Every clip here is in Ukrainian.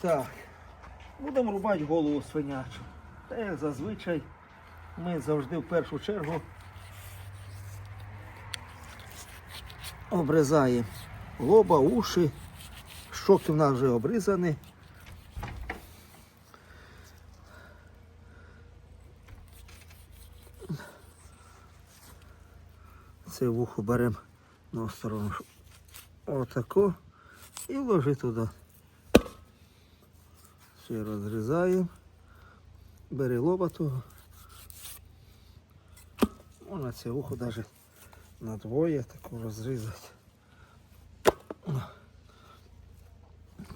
Так, будемо рубати голову свинячу. Та як зазвичай ми завжди в першу чергу обрізаємо лоба, уші. Щоки в нас вже обрізані. Це вухо беремо на сторону. Отако. І ложи туди. Ще розрізаємо. Бери лоба Можна це ухо навіть на двоє таку розрізати.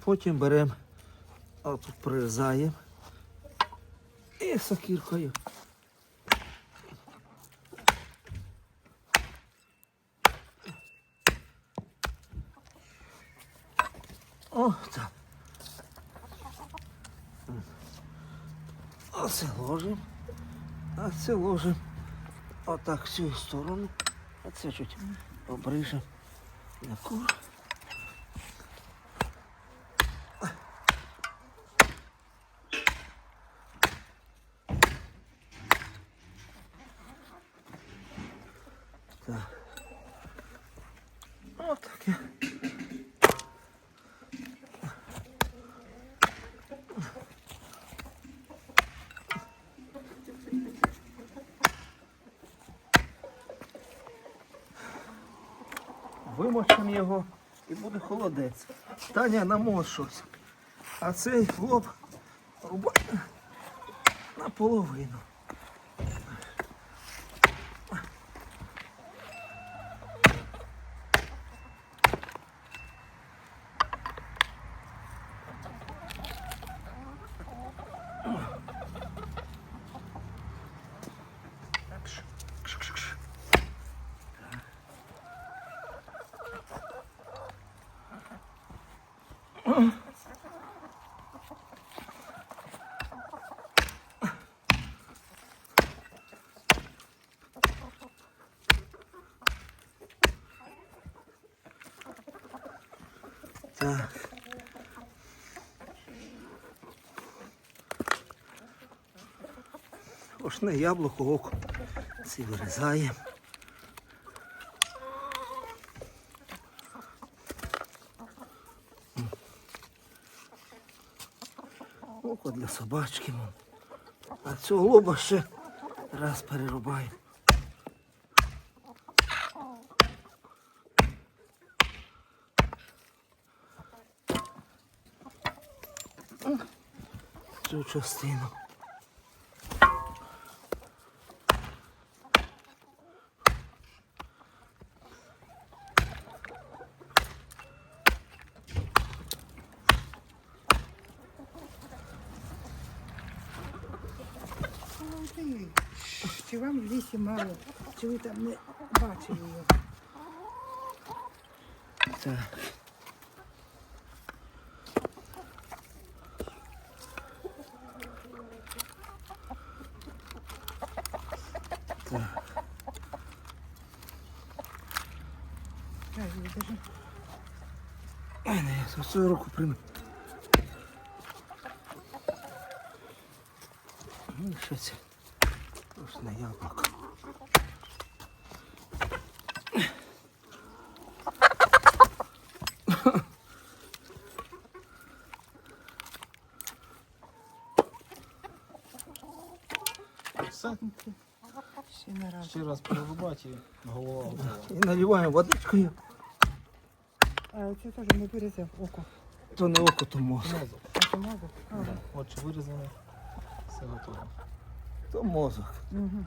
Потім беремо, отут прирізаємо і сокіркою. О, так. Оце ложимо. А це ложимо отак в цю сторону. А це чуть обрижемо на кур. Так. Отаке. Вимочимо його і буде холодець. Таня намож щось. А цей хлоп рубай наполовину. Так. Ошне яблуко, око. Ці вирізаємо. Око для собачки. А цього лоба ще раз перерубаємо. Цю частину. Ну, ти, Чи вам в лісі мало, чи ви там не бачили його? Так. Так. Так, держи. Ай, не, я свою руку прийму. Ну, що це? Ось на яблуко. Все. Ще не раз. Ще раз перерубати і голова готова. І наливаємо водичкою. А оце теж не вирізав око. То не око, то мозок. Мозок. А це мозок? Ага. Очі вирізані. Все готово. То мозок. Угу.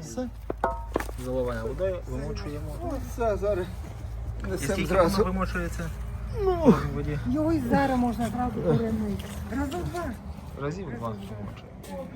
Все. Заливаємо водою, вимочуємо. Ось це зараз несемо зразу. вимочується Ну, в воді? Його і зараз можна зразу перемити. Разом два. Разів два вимочуємо.